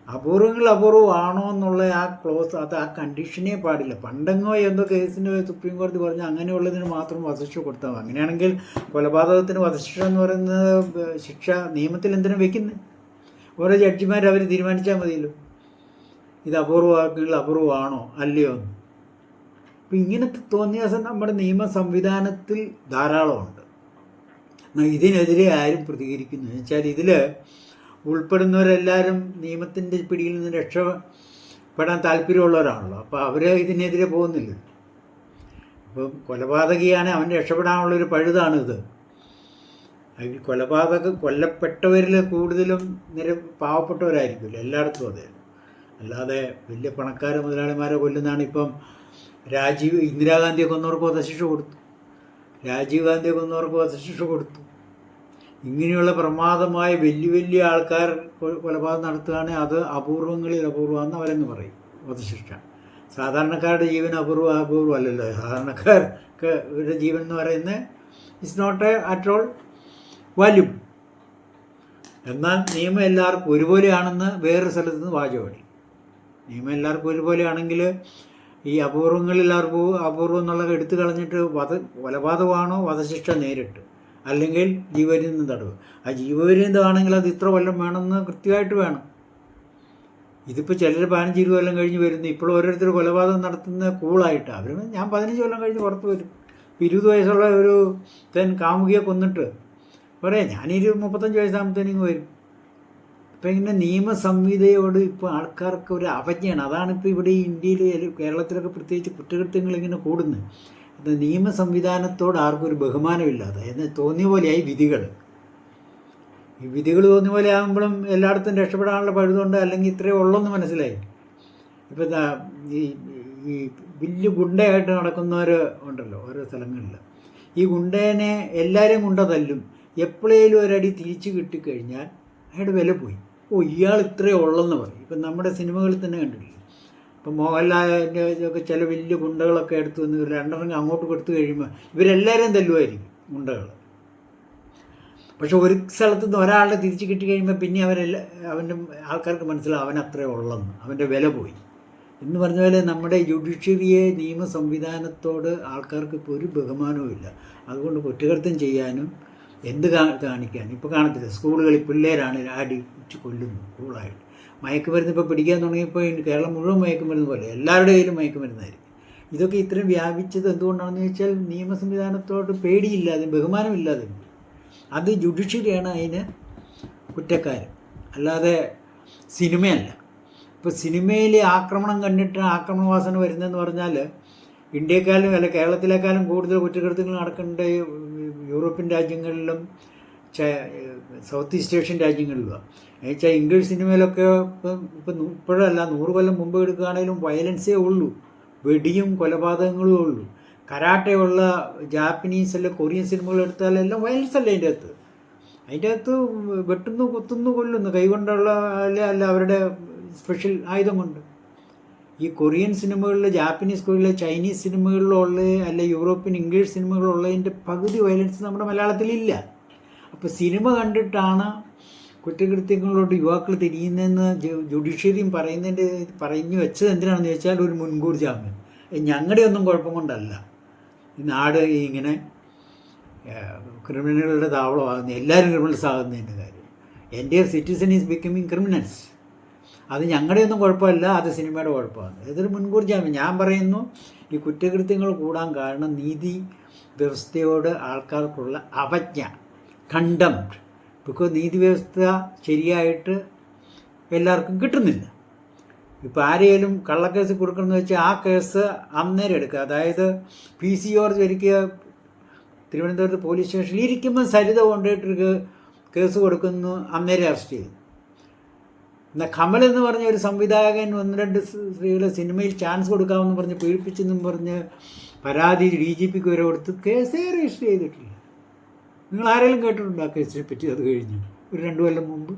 Speaker 1: അപൂർവങ്ങൾ അപൂർവമാണോ എന്നുള്ള ആ ക്ലോസ് അത് ആ കണ്ടീഷനേ പാടില്ല. പണ്ടെങ്ങോ എന്തോ കേസിന് സുപ്രീം കോടതി പറഞ്ഞു അങ്ങനെയുള്ളതിന് മാത്രം വധശിക്ഷ കൊടുത്താൽ അങ്ങനെയാണെങ്കിൽ കൊലപാതകത്തിന് വധശിക്ഷ എന്ന് പറയുന്നത് ശിക്ഷ നിയമത്തിൽ എന്തിനും വെക്കുന്നത് ഓരോ ജഡ്ജിമാർ അവർ തീരുമാനിച്ചാൽ മതിയല്ലോ. ഇത് അപൂർവമാണെങ്കിൽ അപൂർവമാണോ അല്ലയോ എന്ന്. അപ്പം ഇങ്ങനത്തെ തോന്നിയാസം നമ്മുടെ നിയമ സംവിധാനത്തിൽ ധാരാളമുണ്ട്. ഇതിനെതിരെ ആരും പ്രതികരിക്കുന്നു. എന്ന് വെച്ചാൽ ഇതിൽ ഉൾപ്പെടുന്നവരെല്ലാവരും നിയമത്തിന്റെ പിടിയിൽ നിന്ന് രക്ഷപ്പെടാൻ താല്പര്യമുള്ളവരാണല്ലോ. അപ്പോൾ അവർ ഇതിനെതിരെ പോകുന്നില്ല. ഇപ്പം കൊലപാതകിയാണ് അവൻ ഇത്. അല്ലെങ്കിൽ കൊലപാതക കൊല്ലപ്പെട്ടവരിൽ കൂടുതലും നിര പാവപ്പെട്ടവരായിരിക്കുമല്ലോ എല്ലായിടത്തും അതെ. അല്ലാതെ വലിയ പണക്കാരെ മുതലാളിമാരെ കൊല്ലുന്നതാണ് ഇപ്പം രാജീവ് ഇന്ദിരാഗാന്ധിയെ കൊന്നവർക്ക് വധശിക്ഷ കൊടുത്തു. രാജീവ് ഗാന്ധിയെ കൊന്നവർക്ക് വധശിക്ഷ കൊടുത്തു. ഇങ്ങനെയുള്ള പ്രമാദമായ വലിയ വലിയ ആൾക്കാർ കൊലപാതകം നടത്തുകയാണെങ്കിൽ അത് അപൂർവങ്ങളിൽ അപൂർവമെന്ന് അവരങ്ങ് പറയും. വധശിക്ഷ. സാധാരണക്കാരുടെ ജീവൻ അപൂർവ അപൂർവം അല്ലല്ലോ സാധാരണക്കാർക്ക് ഒരു ജീവൻ എന്ന് പറയുന്നത് it's not a at all value എന്നാൽ നിയമം എല്ലാവർക്കും ഒരുപോലെയാണെന്ന് വേറൊരു സ്ഥലത്ത് നിന്ന് വാചകമടി. നിയമം എല്ലാവർക്കും ഒരുപോലെയാണെങ്കിൽ ഈ അപൂർവങ്ങളിൽ എല്ലാവർക്കും അപൂർവം എന്നുള്ളത് എടുത്തു കളഞ്ഞിട്ട് വധ കൊലപാതകമാണോ വധശിക്ഷ നേരിട്ട്? അല്ലെങ്കിൽ ജീവപര്യന്തം തടവ്? ആ ജീവപര്യന്തമാണെങ്കിൽ അത് ഇത്ര കൊല്ലം വേണമെന്ന് കൃത്യമായിട്ട് വേണം. ഇതിപ്പോൾ ചിലർ പതിനഞ്ച് ഇരുപത് കൊല്ലം കഴിഞ്ഞ് വരുന്നു. ഇപ്പോൾ ഓരോരുത്തർ കൊലപാതകം നടത്തുന്ന കൂളായിട്ട് അവർ ഞാൻ പതിനഞ്ച് കൊല്ലം കഴിഞ്ഞ് പുറത്ത് വരും. ഇപ്പോൾ ഇരുപത് വയസ്സുള്ള ഒരു തൻ കാമുകിയെ കൊന്നിട്ട് പറയാം ഞാനിരു മുപ്പത്തഞ്ച് വയസ്സാകുമ്പോഴത്തേനും വരും. അപ്പം ഇങ്ങനെ നിയമസംഹിതയോട് ഇപ്പോൾ ആൾക്കാർക്ക് ഒരു അവജ്ഞയാണ്. അതാണ് ഇപ്പോൾ ഇവിടെ ഇന്ത്യയിൽ കേരളത്തിലൊക്കെ പ്രത്യേകിച്ച് കുറ്റകൃത്യങ്ങൾ ഇങ്ങനെ കൂടുന്നത്. അത് നിയമ സംവിധാനത്തോട് ആർക്കും ഒരു ബഹുമാനമില്ലാതെ എന്ന് തോന്നിയ പോലെയായി വിധികൾ ഈ വിധികൾ തോന്നിയ പോലെ ആകുമ്പോഴും എല്ലായിടത്തും രക്ഷപ്പെടാനുള്ള പഴുതുണ്ട് അല്ലെങ്കിൽ ഇത്രയേ ഉള്ളെന്ന് മനസ്സിലായി. ഇപ്പം എന്താ ഈ ഈ വലിയ ഗുണ്ടയായിട്ട് നടക്കുന്നവർ ഉണ്ടല്ലോ ഓരോ സ്ഥലങ്ങളിൽ ഈ ഗുണ്ടേനെ എല്ലാവരെയും ഗുണ്ട തല്ലും. എപ്പോഴേലും ഒരടി തിരിച്ചു കിട്ടിക്കഴിഞ്ഞാൽ അയാളുടെ വില പോയി. ഓ ഇയാൾ ഇത്രയേ ഉള്ളെന്ന് പറയും. ഇപ്പം നമ്മുടെ സിനിമകളിൽ തന്നെ കണ്ടിരിക്കും ഇപ്പം മോഹൻലാലിന്റെ ഒക്കെ ചില വലിയ ഗുണ്ടകളൊക്കെ എടുത്തു വന്ന് ഇവർ രണ്ടെണ്ണം അങ്ങോട്ട് കൊടുത്തു കഴിയുമ്പോൾ ഇവരെല്ലാവരെയും തല്ലുമായിരിക്കും ഗുണ്ടകൾ. പക്ഷെ ഒരു സ്ഥലത്ത് നിന്ന് ഒരാളെ തിരിച്ച് കിട്ടി കഴിയുമ്പോൾ പിന്നെ അവരെല്ലാം അവന്റെ ആൾക്കാർക്ക് മനസ്സിലാവും അവൻ അത്രേ ഉള്ളെന്ന്. അവന്റെ വില പോയി. എന്ന് പറഞ്ഞ പോലെ നമ്മുടെ ജുഡീഷ്യറിയെ നിയമ സംവിധാനത്തോട് ആൾക്കാർക്ക് ഇപ്പോൾ ഒരു ബഹുമാനവും ഇല്ല അതുകൊണ്ട് കുറ്റകൃത്യം ചെയ്യാനും എന്ത് കാ കാണിക്കാനും ഇപ്പോൾ കാണത്തില്ല. സ്കൂളുകളിൽ പിള്ളേരാണ് അടിച്ച് കൊല്ലുന്നു കൂളായിട്ട്. മയക്കുമരുന്ന് ഇപ്പോൾ പിടിക്കാൻ തുടങ്ങിയപ്പോൾ കേരളം മുഴുവൻ മയക്കുമരുന്ന് പോലെ എല്ലാവരുടെ കയ്യിലും മയക്കുമരുന്നായിരിക്കും. ഇതൊക്കെ ഇത്രയും വ്യാപിച്ചത് എന്തുകൊണ്ടാണെന്ന് ചോദിച്ചാൽ നിയമ സംവിധാനത്തോട് പേടിയില്ലാതെ ബഹുമാനമില്ലാതെ അത് ജുഡീഷ്യറിയാണ് അതിന് കുറ്റക്കാരൻ. അല്ലാതെ സിനിമയല്ല. ഇപ്പോൾ സിനിമയിലെ ആക്രമണം കണ്ടിട്ട് ആക്രമണവാസന വരുന്നതെന്ന് പറഞ്ഞാൽ ഇന്ത്യക്കാലും അല്ല കേരളത്തിലേക്കാളും കൂടുതൽ കുറ്റകൃത്യങ്ങൾ നടക്കേണ്ട യൂറോപ്യൻ രാജ്യങ്ങളിലും സൗത്ത് ഈസ്റ്റ് ഏഷ്യൻ രാജ്യങ്ങളിലുമാണ് എന്നുവെച്ചാൽ ഇംഗ്ലീഷ് സിനിമയിലൊക്കെ ഇപ്പം ഇപ്പം ഇപ്പോഴല്ല നൂറ് കൊല്ലം മുമ്പ് എടുക്കുകയാണെങ്കിലും വയലൻസേ ഉള്ളൂ. വെടിയും കൊലപാതകങ്ങളും ഉള്ളൂ. കരാട്ടയുള്ള ജാപ്പനീസ് അല്ലെ കൊറിയൻ സിനിമകൾ എടുത്താലെല്ലാം വയലൻസ് അല്ലേ അതിന്റെ അകത്ത്? അതിന്റെ അകത്ത് വെട്ടുന്നു കുത്തുന്നു കൊല്ലുന്നു. കൈകൊണ്ടുള്ള അല്ല അവരുടെ സ്പെഷ്യൽ ആയുധം കൊണ്ട്. ഈ കൊറിയൻ സിനിമകളിൽ ജാപ്പനീസ് സിനിമകളിൽ ചൈനീസ് സിനിമകളിലുള്ള അല്ല യൂറോപ്യൻ ഇംഗ്ലീഷ് സിനിമകളുള്ളതിന്റെ പകുതി വയലൻസ് നമ്മുടെ മലയാളത്തിലില്ല. അപ്പോൾ സിനിമ കണ്ടിട്ടാണ് കുറ്റകൃത്യങ്ങളോട് യുവാക്കൾ തിരിയുന്നതെന്ന് ജുഡീഷ്യറിയും പറയുന്നതിന്റെ പറഞ്ഞു വെച്ചത് എന്തിനാണെന്ന് ചോദിച്ചാൽ ഒരു മുൻകൂർ ജാമ്യം. ഞങ്ങളുടെ ഒന്നും കുഴപ്പം കൊണ്ടല്ല. നാട് ഇങ്ങനെ ക്രിമിനലുകളുടെ താവളമാകുന്ന എല്ലാവരും ക്രിമിനൽസ് ആകുന്നതിന്റെ കാര്യം. എന്റെ സിറ്റിസൺ ഈസ് ബിക്കമിങ് ക്രിമിനൽസ് അത് ഞങ്ങളുടെയൊന്നും കുഴപ്പമല്ല അത് സിനിമയുടെ കുഴപ്പമാണ്. ഇതൊരു മുൻകൂർ ജാമ്യം. ഞാൻ പറയുന്നു ഈ കുറ്റകൃത്യങ്ങൾ കൂടാൻ കാരണം നീതി വ്യവസ്ഥയോട് ആൾക്കാർക്കുള്ള അവജ്ഞ കണ്ടം ബിക്കോസ് നീതി വ്യവസ്ഥ ശരിയായിട്ട് എല്ലാവർക്കും കിട്ടുന്നില്ല. ഇപ്പോൾ ആരെയും കള്ളക്കേസ് കൊടുക്കണമെന്ന് വെച്ചാൽ ആ കേസ് അന്നേരം എടുക്കുക. അതായത് പി സി ജോർജ് ഒരിക്കൽ തിരുവനന്തപുരത്ത് പോലീസ് സ്റ്റേഷനിൽ ഇരിക്കുമ്പോൾ സരിത കൊണ്ടിട്ടൊരു കേസ് കൊടുക്കുന്നു അന്നേരം അറസ്റ്റ് ചെയ്തു. എന്നാൽ കമൽ എന്ന് പറഞ്ഞ ഒരു സംവിധായകൻ ഒന്ന് രണ്ട് സ്ത്രീകളെ സിനിമയിൽ ചാൻസ് കൊടുക്കാമെന്ന് പറഞ്ഞ് പീഡിപ്പിച്ചെന്നും പറഞ്ഞ് പരാതി ഡി ജി പിക്ക് വരെ കൊടുത്ത് കേസേ രജിസ്റ്റർ ചെയ്തിട്ടില്ല. നിങ്ങൾ ആരെങ്കിലും കേട്ടിട്ടുണ്ടോ ആ കേസിനെ പറ്റി? അത് കഴിഞ്ഞു. ഒരു രണ്ടു കൊല്ലം മുമ്പ്.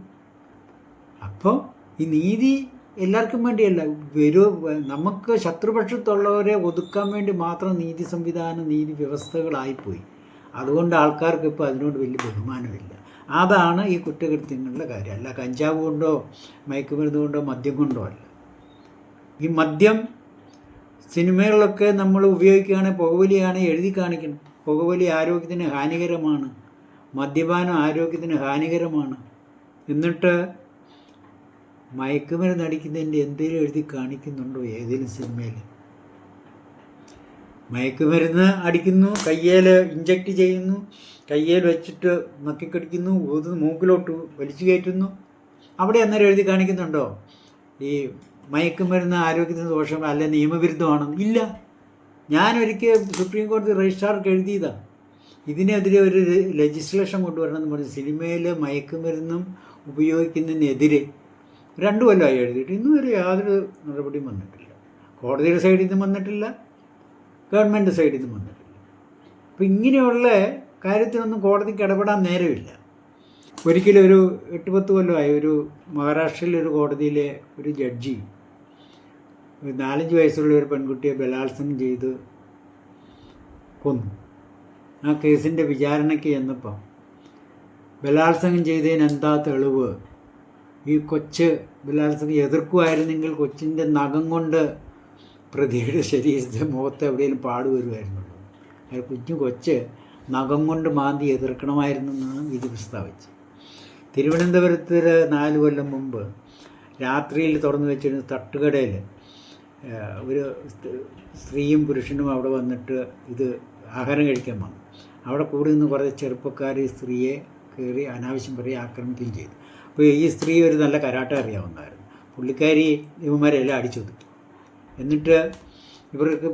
Speaker 1: അപ്പോൾ ഈ നീതി എല്ലാവർക്കും വേണ്ടിയല്ല. വരൂ നമുക്ക് ശത്രുപക്ഷത്തുള്ളവരെ ഒതുക്കാൻ വേണ്ടി മാത്രം നീതി സംവിധാനം നീതി വ്യവസ്ഥകളായിപ്പോയി. അതുകൊണ്ട് ആൾക്കാർക്ക് ഇപ്പോൾ അതിനോട് വലിയ ബഹുമാനമില്ല. അതാണ് ഈ കുറ്റകൃത്യങ്ങളുടെ കാര്യം. അല്ല കഞ്ചാവ് കൊണ്ടോ മയക്കുമരുന്ന് കൊണ്ടോ മദ്യം കൊണ്ടോ അല്ല. ഈ മദ്യം സിനിമകളിലൊക്കെ നമ്മൾ ഉപയോഗിക്കുകയാണെങ്കിൽ പുകവലിയാണ് എഴുതി കാണിക്കണം. പുകവലി ആരോഗ്യത്തിന് ഹാനികരമാണ്. മദ്യപാനം ആരോഗ്യത്തിന് ഹാനികരമാണ്. എന്നിട്ട് മയക്കുമരുന്ന് അടിക്കുന്നതിന്റെ എന്തെങ്കിലും എഴുതി കാണിക്കുന്നുണ്ടോ ഏതെങ്കിലും സിനിമയിൽ? മയക്കുമരുന്ന് അടിക്കുന്നു കയ്യേൽ ഇഞ്ചക്ട് ചെയ്യുന്നു കയ്യേൽ വെച്ചിട്ട് നക്കിക്കടിക്കുന്നു ഊതുന്നു മൂക്കിലോട്ട് വലിച്ചു കയറ്റുന്നു. അവിടെ അന്നേരം എഴുതി കാണിക്കുന്നുണ്ടോ? ഈ മയക്കുമരുന്ന് ആരോഗ്യത്തിന് ദോഷം അല്ല നിയമവിരുദ്ധമാണെന്ന്? ഇല്ല. ഞാനൊരിക്കൽ സുപ്രീം കോടതി രജിസ്ട്രാർക്ക് എഴുതിയതാണ് ഇതിനെതിരെ ഒരു ലെജിസ്ലേഷൻ കൊണ്ടുവരണമെന്ന് പറഞ്ഞു. സിനിമയിൽ മയക്കുമരുന്നും ഉപയോഗിക്കുന്നതിനെതിരെ രണ്ടു കൊല്ലമായി എഴുതിയിട്ട്. ഇന്നുവരെ യാതൊരു നടപടിയും വന്നിട്ടില്ല. കോടതിയുടെ സൈഡിൽ നിന്നും വന്നിട്ടില്ല. ഗവൺമെന്റ് സൈഡിൽ നിന്ന് വന്നിട്ടില്ല. അപ്പം ഇങ്ങനെയുള്ള കാര്യത്തിനൊന്നും കോടതിക്ക് ഇടപെടാൻ നേരമില്ല. ഒരിക്കലും ഒരു എട്ട് പത്ത് കൊല്ലമായി ഒരു മഹാരാഷ്ട്രയിലെ ഒരു കോടതിയിലെ ഒരു ജഡ്ജി ഒരു നാലഞ്ച് വയസ്സുള്ള ഒരു പെൺകുട്ടിയെ ബലാത്സംഗം ചെയ്ത് കൊന്നു. ആ കേസിന്റെ വിചാരണയ്ക്ക് ചെന്നപ്പം ബലാത്സംഗം ചെയ്തതിന് എന്താ തെളിവ്? ഈ കൊച്ച് ബലാത്സംഗം എതിർക്കുമായിരുന്നെങ്കിൽ കൊച്ചിന്റെ നഖം കൊണ്ട് പ്രതിയുടെ ശരീരത്തെ മുഖത്ത് എവിടെയെങ്കിലും പാട് വരുമായിരുന്നു അയാൾ കുഞ്ഞു കൊച്ച് നഖം കൊണ്ട് മാന്തി എതിർക്കണമായിരുന്നു എന്നാണ് വിധി പ്രസ്താവിച്ചത്. തിരുവനന്തപുരത്ത് നാല് കൊല്ലം മുമ്പ് രാത്രിയിൽ തുറന്നു വെച്ചിരുന്ന തട്ടുകടയിൽ ഒരു സ്ത്രീയും പുരുഷനും അവിടെ വന്നിട്ട് ഇത് ആഹാരം കഴിക്കാൻ വന്നു. അവിടെ കൂടി നിന്ന് കുറേ ചെറുപ്പക്കാർ സ്ത്രീയെ കയറി അനാവശ്യം പറയും ആക്രമിക്കുകയും ചെയ്തു. അപ്പോൾ ഈ സ്ത്രീ ഒരു നല്ല കരാട്ട അറിയാവുന്നതായിരുന്നു പുള്ളിക്കാരി ഇവന്മാരെല്ലാം അടിച്ചൊതുക്കി. എന്നിട്ട് ഇവർക്ക്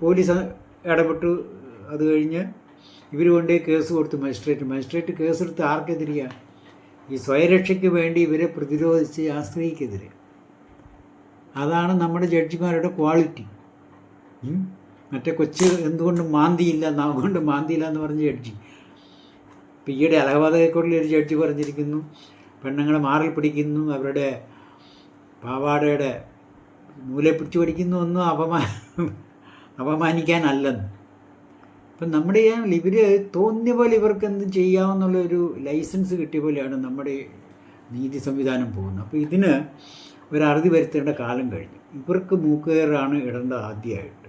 Speaker 1: പോലീസ് ഇടപെട്ടു. അത് കഴിഞ്ഞ് ഇവർ കൊണ്ടേ കേസ് കൊടുത്തു മജിസ്ട്രേറ്റ്. മജിസ്ട്രേറ്റ് കേസെടുത്ത് ആർക്കെതിരെയാണ് ഈ സ്വയരക്ഷയ്ക്ക് വേണ്ടി ഇവരെ പ്രതിരോധിച്ച് ആ സ്ത്രീക്കെതിരെ. അതാണ് നമ്മുടെ ജഡ്ജിമാരുടെ ക്വാളിറ്റി. മറ്റേ കൊച്ച് എന്തുകൊണ്ട് മാന്തിയില്ല നാവുകൊണ്ട് മാന്തിയില്ല എന്ന് പറഞ്ഞ ജഡ്ജി. ഇപ്പം ഈയിടെ അലഹബാദ് ഹൈക്കോടതിയിൽ ഒരു ജഡ്ജി പറഞ്ഞിരിക്കുന്നു. പെണ്ണുങ്ങളെ മാറിൽ പിടിക്കുന്നു. അവരുടെ പാവാടയുടെ നൂലെ പിടിച്ചു പഠിക്കുന്നു ഒന്നും അപമാ അപമാനിക്കാനല്ലെന്ന്. ഇപ്പം നമ്മുടെ ഇവർ തോന്നിയ പോലെ ഇവർക്ക് എന്ത് ചെയ്യാമെന്നുള്ളൊരു ലൈസൻസ് കിട്ടിയ പോലെയാണ് നമ്മുടെ നീതി സംവിധാനം പോകുന്നത്. അപ്പോൾ ഇതിന് ഒരു അറുതി വരുത്തേണ്ട കാലം കഴിഞ്ഞു. ഇവർക്ക് മൂക്കുകയറാണ് ഇടേണ്ടത് ആദ്യമായിട്ട്.